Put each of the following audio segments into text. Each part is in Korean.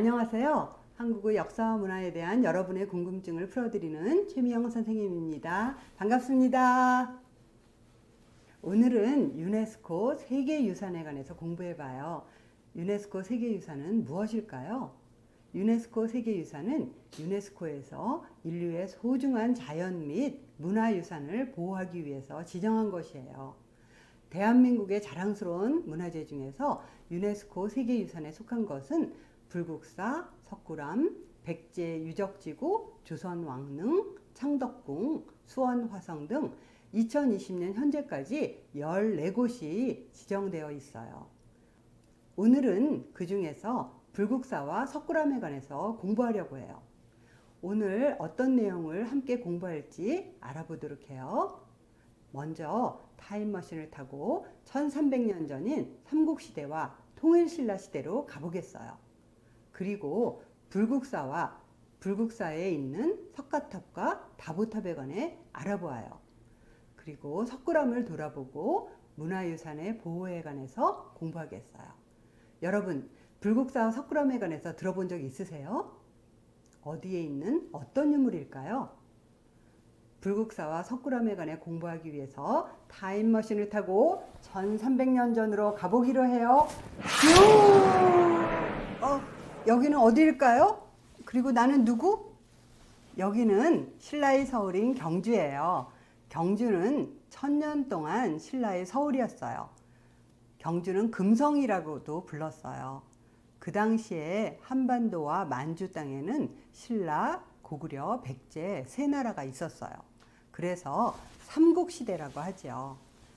안녕하세요. 한국의 역사와 문화에 대한 여러분의 궁금증을 풀어드리는 최미영 선생님입니다. 반갑습니다. 오늘은 유네스코 세계유산에 관해서 공부해봐요. 유네스코 세계유산은 무엇일까요? 유네스코 세계유산은 유네스코에서 인류의 소중한 자연 및 문화유산을 보호하기 위해서 지정한 것이에요. 대한민국의 자랑스러운 문화재 중에서 유네스코 세계유산에 속한 것은 불국사, 석굴암, 백제 유적지구, 조선 왕릉, 창덕궁, 수원 화성 등 2020년 현재까지 14곳이 지정되어 있어요. 오늘은 그 중에서 불국사와 석굴암에 관해서 공부하려고 해요. 오늘 어떤 내용을 함께 공부할지 알아보도록 해요. 먼저 타임머신을 타고 1300년 전인 삼국시대와 통일신라 시대로 가보겠어요. 그리고 불국사와 불국사에 있는 석가탑과 다보탑에 관해 알아보아요. 그리고 석굴암을 돌아보고 문화유산의 보호에 관해서 공부하겠어요. 여러분, 불국사와 석굴암에 관해서 들어본 적 있으세요? 어디에 있는 어떤 유물일까요? 불국사와 석굴암에 관해 공부하기 위해서 타임머신을 타고 1300년 전으로 가보기로 해요. 휴! 어, 여기는 어디일까요? 그리고 나는 누구? 여기는 신라의 서울인 경주예요. 경주는 천년 동안 신라의 서울이었어요. 경주는 금성이라고도 불렀어요. 그 당시에 한반도와 만주 땅에는 신라, 고구려, 백제 세 나라가 있었어요. 그래서 삼국시대라고 하죠.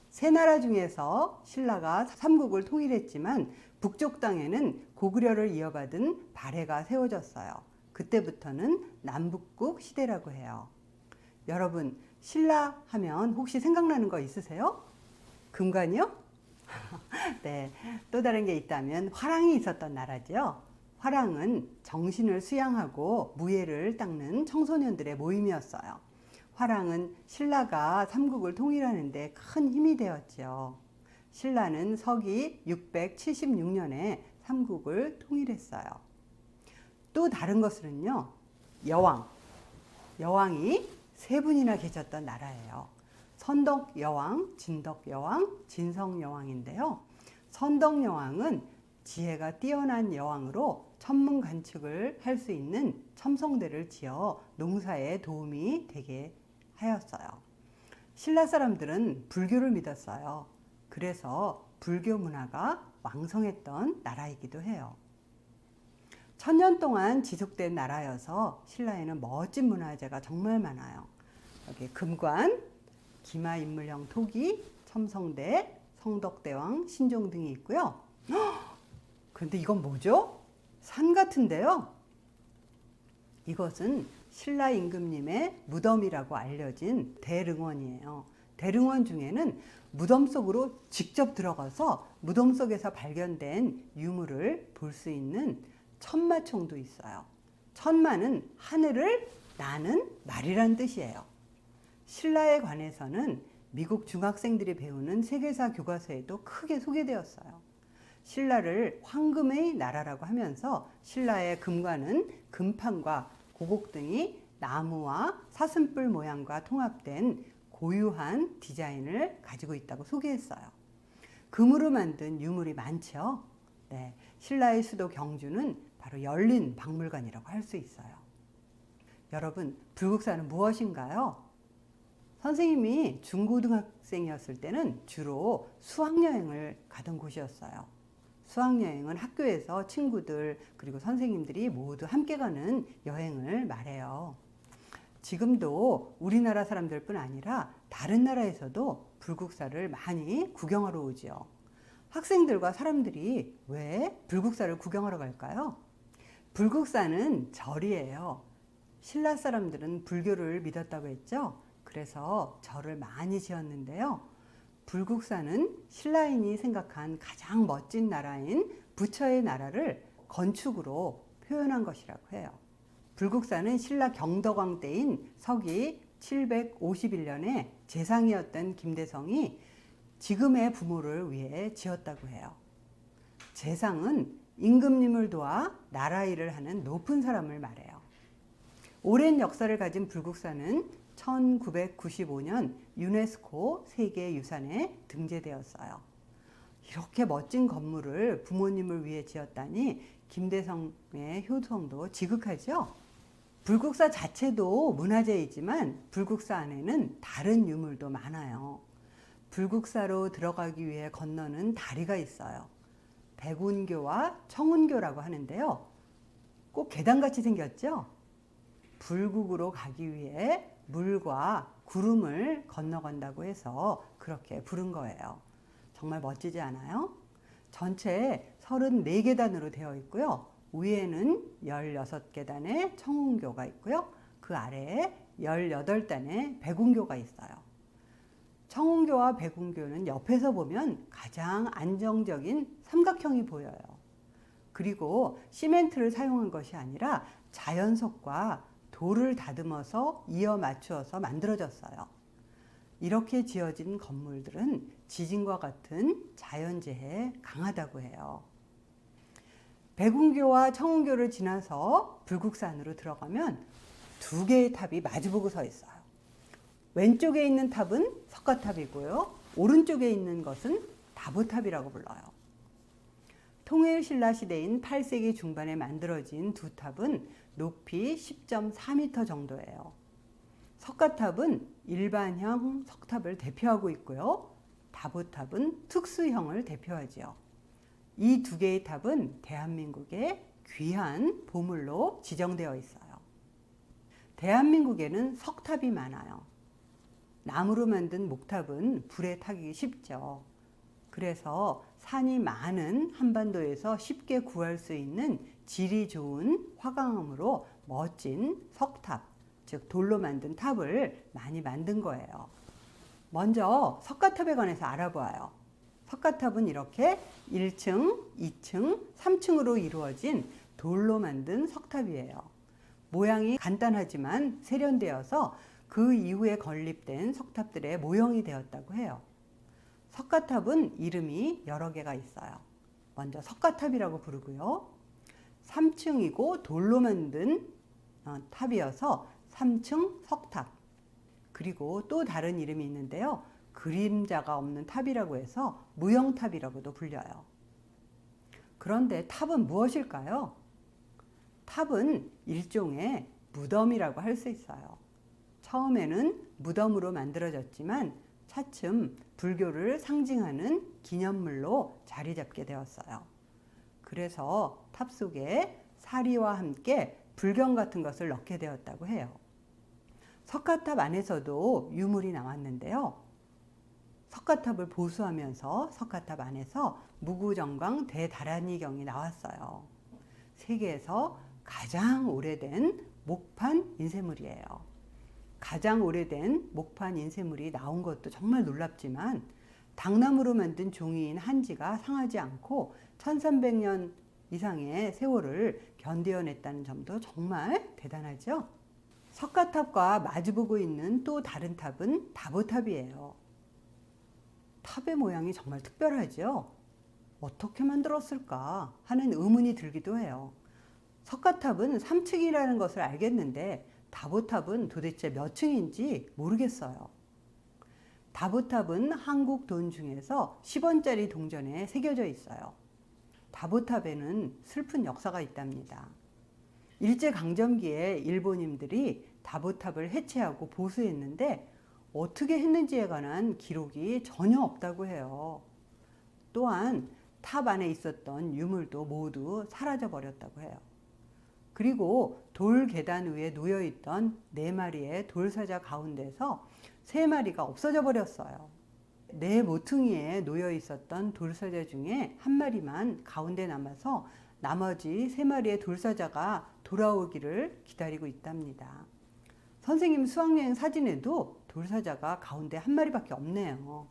세 나라 중에서 신라가 삼국을 통일했지만 북쪽 땅에는 고구려를 이어받은 발해가 세워졌어요. 그때부터는 남북국 시대라고 해요. 여러분, 신라 하면 혹시 생각나는 거 있으세요? 금관이요? 네, 또 다른 게 있다면 화랑이 있었던 나라죠. 화랑은 정신을 수양하고 무예를 닦는 청소년들의 모임이었어요. 화랑은 신라가 삼국을 통일하는데 큰 힘이 되었죠. 신라는 서기 676년에 삼국을 통일했어요. 또 다른 것은요, 여왕. 여왕이 세 분이나 계셨던 나라예요. 선덕 여왕, 진덕 여왕, 진성 여왕인데요. 선덕 여왕은 지혜가 뛰어난 여왕으로 천문 관측을 할 수 있는 첨성대를 지어 농사에 도움이 되게 하였어요. 신라 사람들은 불교를 믿었어요. 그래서 불교 문화가 왕성했던 나라이기도 해요. 천년 동안 지속된 나라여서 신라에는 멋진 문화재가 정말 많아요. 여기 금관, 기마 인물형 토기, 첨성대, 성덕대왕, 신종 등이 있고요. 그런데 이건 뭐죠? 산 같은데요. 이것은 신라 임금님의 무덤이라고 알려진 대릉원이에요. 대릉원 중에는 무덤 속으로 직접 들어가서 무덤 속에서 발견된 유물을 볼 수 있는 천마총도 있어요. 천마는 하늘을 나는 말이란 뜻이에요. 신라에 관해서는 미국 중학생들이 배우는 세계사 교과서에도 크게 소개되었어요. 신라를 황금의 나라라고 하면서 신라의 금관은 금판과 고곡 등이 나무와 사슴뿔 모양과 통합된 고유한 디자인을 가지고 있다고 소개했어요. 금으로 만든 유물이 많죠. 네, 신라의 수도 경주는 바로 열린 박물관이라고 할 수 있어요. 여러분, 불국사는 무엇인가요? 선생님이 중고등학생이었을 때는 주로 수학여행을 가던 곳이었어요. 수학여행은 학교에서 친구들 그리고 선생님들이 모두 함께 가는 여행을 말해요. 지금도 우리나라 사람들뿐 아니라 다른 나라에서도 불국사를 많이 구경하러 오지요. 학생들과 사람들이 왜 불국사를 구경하러 갈까요? 불국사는 절이에요. 신라 사람들은 불교를 믿었다고 했죠. 그래서 절을 많이 지었는데요. 불국사는 신라인이 생각한 가장 멋진 나라인 부처의 나라를 건축으로 표현한 것이라고 해요. 불국사는 신라 경덕왕 때인 서기 751년에 재상이었던 김대성이 지금의 부모를 위해 지었다고 해요. 재상은 임금님을 도와 나라 일을 하는 높은 사람을 말해요. 오랜 역사를 가진 불국사는 1995년 유네스코 세계유산에 등재되었어요. 이렇게 멋진 건물을 부모님을 위해 지었다니 김대성의 효성도 지극하죠. 불국사 자체도 문화재이지만 불국사 안에는 다른 유물도 많아요. 불국사로 들어가기 위해 건너는 다리가 있어요. 백운교와 청운교라고 하는데요. 꼭 계단같이 생겼죠? 불국으로 가기 위해 물과 구름을 건너간다고 해서 그렇게 부른 거예요. 정말 멋지지 않아요? 전체 34계단으로 되어 있고요. 위에는 16계단의 청운교가 있고요. 그 아래에 18단의 백운교가 있어요. 청운교와 백운교는 옆에서 보면 가장 안정적인 삼각형이 보여요. 그리고 시멘트를 사용한 것이 아니라 자연석과 돌을 다듬어서 이어 맞추어서 만들어졌어요. 이렇게 지어진 건물들은 지진과 같은 자연재해에 강하다고 해요. 백운교와 청운교를 지나서 불국산으로 들어가면 두 개의 탑이 마주보고 서 있어요. 왼쪽에 있는 탑은 석가탑이고요. 오른쪽에 있는 것은 다보탑이라고 불러요. 통일신라 시대인 8세기 중반에 만들어진 두 탑은 높이 10.4m 정도예요. 석가탑은 일반형 석탑을 대표하고 있고요. 다보탑은 특수형을 대표하지요. 이 두 개의 탑은 대한민국의 귀한 보물로 지정되어 있어요. 대한민국에는 석탑이 많아요. 나무로 만든 목탑은 불에 타기 쉽죠. 그래서 산이 많은 한반도에서 쉽게 구할 수 있는 질이 좋은 화강암으로 멋진 석탑, 즉 돌로 만든 탑을 많이 만든 거예요. 먼저 석가탑에 관해서 알아보아요. 석가탑은 이렇게 1층, 2층, 3층으로 이루어진 돌로 만든 석탑이에요. 모양이 간단하지만 세련되어서 그 이후에 건립된 석탑들의 모형이 되었다고 해요. 석가탑은 이름이 여러 개가 있어요. 먼저 석가탑이라고 부르고요. 3층이고 돌로 만든 어, 탑이어서 3층 석탑. 그리고 또 다른 이름이 있는데요. 그림자가 없는 탑이라고 해서 무형탑이라고도 불려요. 그런데 탑은 무엇일까요? 탑은 일종의 무덤이라고 할 수 있어요. 처음에는 무덤으로 만들어졌지만 차츰 불교를 상징하는 기념물로 자리 잡게 되었어요. 그래서 탑 속에 사리와 함께 불경 같은 것을 넣게 되었다고 해요. 석가탑 안에서도 유물이 나왔는데요. 석가탑을 보수하면서 석가탑 안에서 무구정광 대다란이경이 나왔어요. 세계에서 가장 오래된 목판 인쇄물이에요. 가장 오래된 목판 인쇄물이 나온 것도 정말 놀랍지만 당나무로 만든 종이인 한지가 상하지 않고 1300년 이상의 세월을 견뎌냈다는 점도 정말 대단하죠. 석가탑과 마주보고 있는 또 다른 탑은 다보탑이에요. 탑의 모양이 정말 특별하죠. 어떻게 만들었을까 하는 의문이 들기도 해요. 석가탑은 3층이라는 것을 알겠는데 다보탑은 도대체 몇 층인지 모르겠어요. 다보탑은 한국 돈 중에서 10원짜리 동전에 새겨져 있어요. 다보탑에는 슬픈 역사가 있답니다. 일제강점기에 일본인들이 다보탑을 해체하고 보수했는데 어떻게 했는지에 관한 기록이 전혀 없다고 해요. 또한 탑 안에 있었던 유물도 모두 사라져 버렸다고 해요. 그리고 돌 계단 위에 놓여 있던 네 마리의 돌사자 가운데서 세 마리가 없어져 버렸어요. 네 모퉁이에 놓여 있었던 돌사자 중에 한 마리만 가운데 남아서 나머지 세 마리의 돌사자가 돌아오기를 기다리고 있답니다. 선생님 수학여행 사진에도 돌사자가 가운데 한 마리밖에 없네요.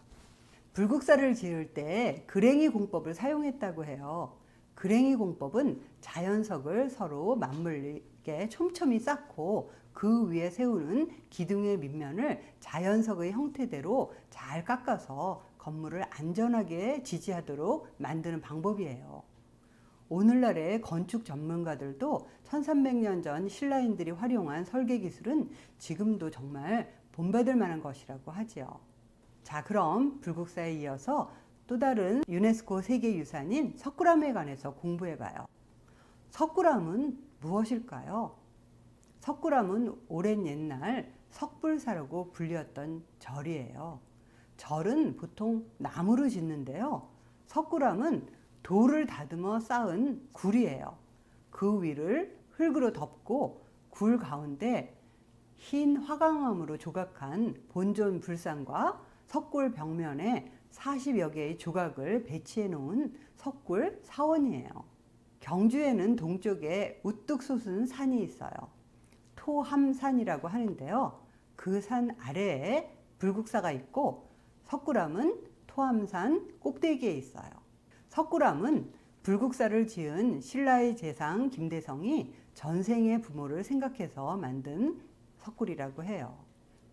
불국사를 지을 때 그랭이 공법을 사용했다고 해요. 그랭이 공법은 자연석을 서로 맞물리게 촘촘히 쌓고 그 위에 세우는 기둥의 밑면을 자연석의 형태대로 잘 깎아서 건물을 안전하게 지지하도록 만드는 방법이에요. 오늘날의 건축 전문가들도 1300년 전 신라인들이 활용한 설계 기술은 지금도 정말 본받을 만한 것이라고 하지요. 자, 그럼 불국사에 이어서 또 다른 유네스코 세계유산인 석굴암에 관해서 공부해 봐요. 석굴암은 무엇일까요? 석굴암은 오랜 옛날 석불사라고 불렸던 절이에요. 절은 보통 나무로 짓는데요. 석굴암은 돌을 다듬어 쌓은 굴이에요. 그 위를 흙으로 덮고 굴 가운데 흰 화강암으로 조각한 본존 불상과 석굴 벽면에 40여 개의 조각을 배치해 놓은 석굴 사원이에요. 경주에는 동쪽에 우뚝 솟은 산이 있어요. 토함산이라고 하는데요. 그 산 아래에 불국사가 있고 석굴암은 토함산 꼭대기에 있어요. 석굴암은 불국사를 지은 신라의 재상 김대성이 전생의 부모를 생각해서 만든 석굴이라고 해요.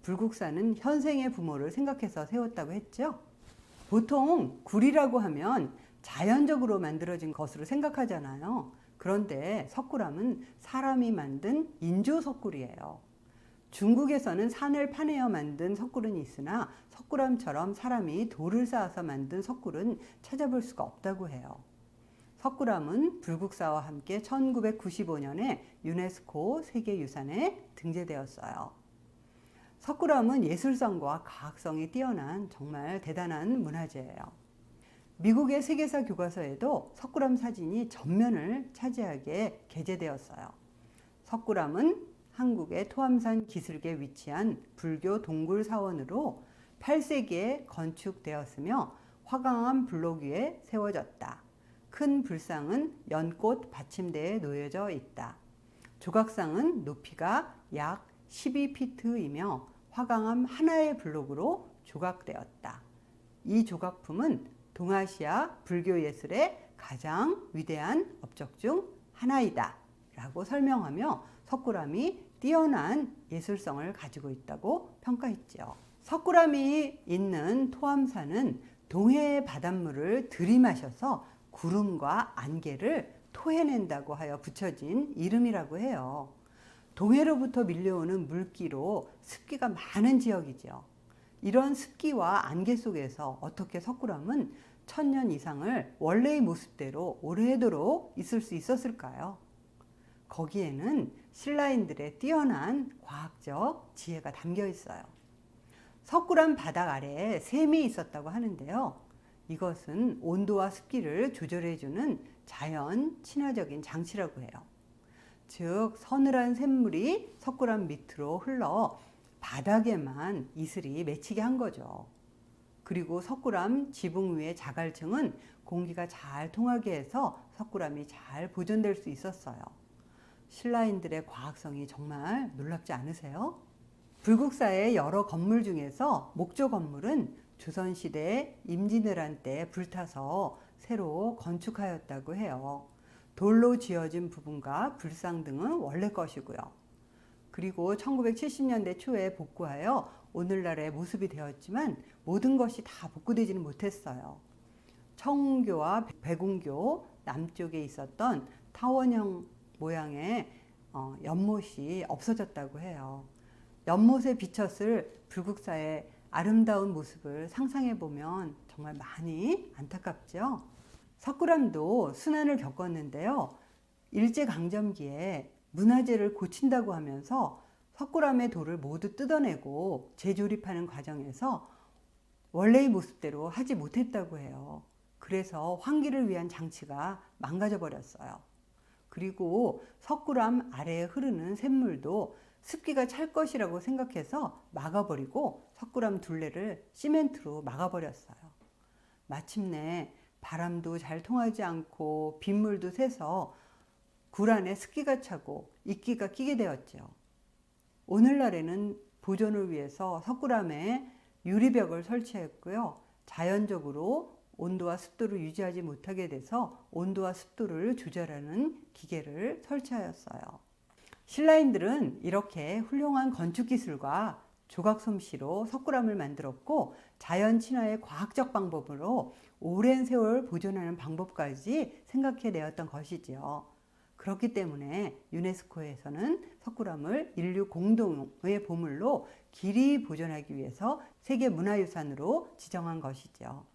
불국사는 현생의 부모를 생각해서 세웠다고 했죠. 보통 굴이라고 하면 자연적으로 만들어진 것으로 생각하잖아요. 그런데 석굴암은 사람이 만든 인조 석굴이에요. 중국에서는 산을 파내어 만든 석굴은 있으나 석굴암처럼 사람이 돌을 쌓아서 만든 석굴은 찾아볼 수가 없다고 해요. 석굴암은 불국사와 함께 1995년에 유네스코 세계유산에 등재되었어요. 석굴암은 예술성과 과학성이 뛰어난 정말 대단한 문화재예요. 미국의 세계사 교과서에도 석굴암 사진이 전면을 차지하게 게재되었어요. 석굴암은 한국의 토암산 기슭에 위치한 불교 동굴 사원으로 8세기에 건축되었으며 화강암 블록 위에 세워졌다. 큰 불상은 연꽃 받침대에 놓여져 있다. 조각상은 높이가 약 12피트이며 화강암 하나의 블록으로 조각되었다. 이 조각품은 동아시아 불교 예술의 가장 위대한 업적 중 하나이다. 라고 설명하며 석굴암이 뛰어난 예술성을 가지고 있다고 평가했죠. 석굴암이 있는 토암산은 동해의 바닷물을 들이마셔서 구름과 안개를 토해낸다고 하여 붙여진 이름이라고 해요. 동해로부터 밀려오는 물기로 습기가 많은 지역이죠. 이런 습기와 안개 속에서 어떻게 석굴암은 천년 이상을 원래의 모습대로 오래도록 있을 수 있었을까요? 거기에는 신라인들의 뛰어난 과학적 지혜가 담겨 있어요. 석굴암 바닥 아래에 샘이 있었다고 하는데요. 이것은 온도와 습기를 조절해주는 자연 친화적인 장치라고 해요. 즉, 서늘한 샘물이 석굴암 밑으로 흘러 바닥에만 이슬이 맺히게 한 거죠. 그리고 석굴암 지붕 위의 자갈층은 공기가 잘 통하게 해서 석굴암이 잘 보존될 수 있었어요. 신라인들의 과학성이 정말 놀랍지 않으세요? 불국사의 여러 건물 중에서 목조 건물은 조선시대 임진왜란 때 불타서 새로 건축하였다고 해요. 돌로 지어진 부분과 불상 등은 원래 것이고요. 그리고 1970년대 초에 복구하여 오늘날의 모습이 되었지만 모든 것이 다 복구되지는 못했어요. 청운교와 백운교 남쪽에 있었던 타원형 모양의 어, 연못이 없어졌다고 해요. 연못에 비쳤을 불국사의 아름다운 모습을 상상해 보면 정말 많이 안타깝죠. 석굴암도 순환을 겪었는데요. 일제강점기에 문화재를 고친다고 하면서 석굴암의 돌을 모두 뜯어내고 재조립하는 과정에서 원래의 모습대로 하지 못했다고 해요. 그래서 환기를 위한 장치가 망가져 버렸어요. 그리고 석굴암 아래에 흐르는 샘물도 습기가 찰 것이라고 생각해서 막아버리고 석굴암 둘레를 시멘트로 막아버렸어요. 마침내 바람도 잘 통하지 않고 빗물도 새서 굴 안에 습기가 차고 이끼가 끼게 되었죠. 오늘날에는 보존을 위해서 석굴암에 유리벽을 설치했고요. 자연적으로 온도와 습도를 유지하지 못하게 돼서 온도와 습도를 조절하는 기계를 설치하였어요. 신라인들은 이렇게 훌륭한 건축 기술과 조각 솜씨로 석굴암을 만들었고 자연 친화의 과학적 방법으로 오랜 세월 보존하는 방법까지 생각해 내었던 것이지요. 그렇기 때문에 유네스코에서는 석굴암을 인류 공동의 보물로 길이 보존하기 위해서 세계 문화유산으로 지정한 것이죠.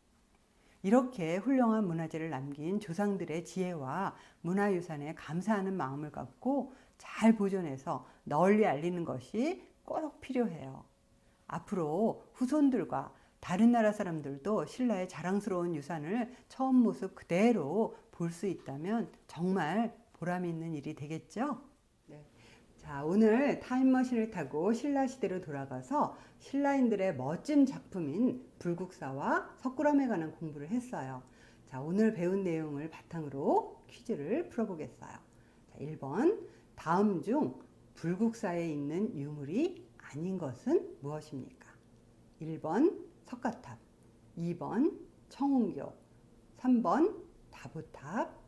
이렇게 훌륭한 문화재를 남긴 조상들의 지혜와 문화유산에 감사하는 마음을 갖고 잘 보존해서 널리 알리는 것이 꼭 필요해요. 앞으로 후손들과 다른 나라 사람들도 신라의 자랑스러운 유산을 처음 모습 그대로 볼 수 있다면 정말 보람 있는 일이 되겠죠? 네. 자, 오늘 타임머신을 타고 신라 시대로 돌아가서 신라인들의 멋진 작품인 불국사와 석굴암에 관한 공부를 했어요. 자, 오늘 배운 내용을 바탕으로 퀴즈를 풀어보겠어요. 자, 1번. 다음 중 불국사에 있는 유물이 아닌 것은 무엇입니까? 1번 석가탑, 2번 청운교, 3번 다부탑,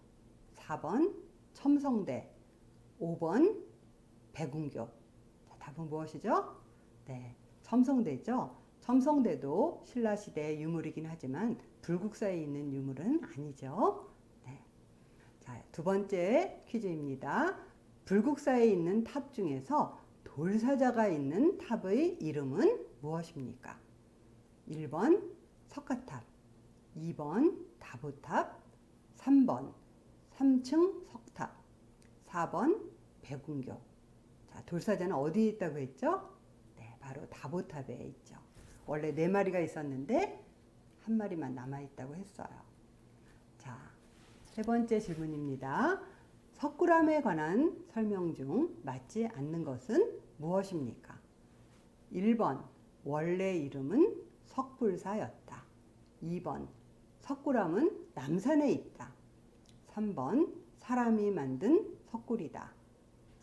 4번 첨성대, 5번 백운교. 자, 답은 무엇이죠? 네, 첨성대죠. 첨성대도 신라 시대의 유물이긴 하지만 불국사에 있는 유물은 아니죠. 네. 자, 두 번째 퀴즈입니다. 불국사에 있는 탑 중에서 돌사자가 있는 탑의 이름은 무엇입니까? 1번 석가탑, 2번 다부탑, 3번 3층 석탑, 4번 백운교. 자, 돌사자는 어디에 있다고 했죠? 네, 바로 다보탑에 있죠. 원래 네 마리가 있었는데 한 마리만 남아 있다고 했어요. 자, 세 번째 질문입니다. 석굴암에 관한 설명 중 맞지 않는 것은 무엇입니까? 1번 원래 이름은 석불사였다. 2번 석굴암은 남산에 있다. 3번 사람이 만든 석굴이다.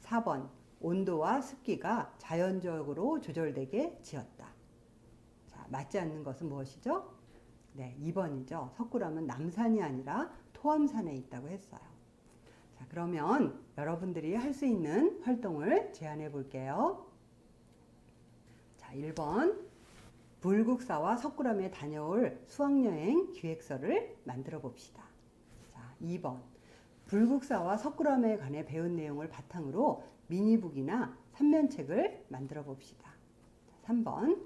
4번 온도와 습기가 자연적으로 조절되게 지었다. 자, 맞지 않는 것은 무엇이죠? 네, 2번이죠. 석굴암은 남산이 아니라 토암산에 있다고 했어요. 자, 그러면 여러분들이 할 수 있는 활동을 제안해 볼게요. 자, 1번. 불국사와 석굴암에 다녀올 수학여행 기획서를 만들어 봅시다. 자, 2번. 불국사와 석굴암에 관해 배운 내용을 바탕으로 미니북이나 삼면책을 만들어 봅시다. 3번.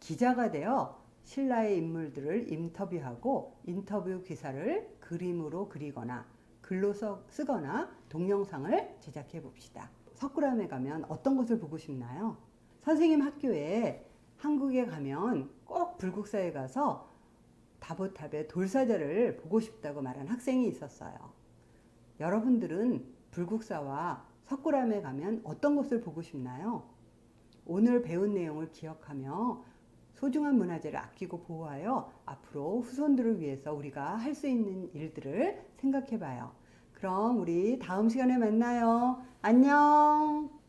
기자가 되어 신라의 인물들을 인터뷰하고 인터뷰 기사를 그림으로 그리거나 글로 써, 쓰거나 동영상을 제작해 봅시다. 석굴암에 가면 어떤 것을 보고 싶나요? 선생님 학교에 한국에 가면 꼭 불국사에 가서 다보탑의 돌사자를 보고 싶다고 말한 학생이 있었어요. 여러분들은 불국사와 석굴암에 가면 어떤 것을 보고 싶나요? 오늘 배운 내용을 기억하며 소중한 문화재를 아끼고 보호하여 앞으로 후손들을 위해서 우리가 할 수 있는 일들을 생각해 봐요. 그럼 우리 다음 시간에 만나요. 안녕!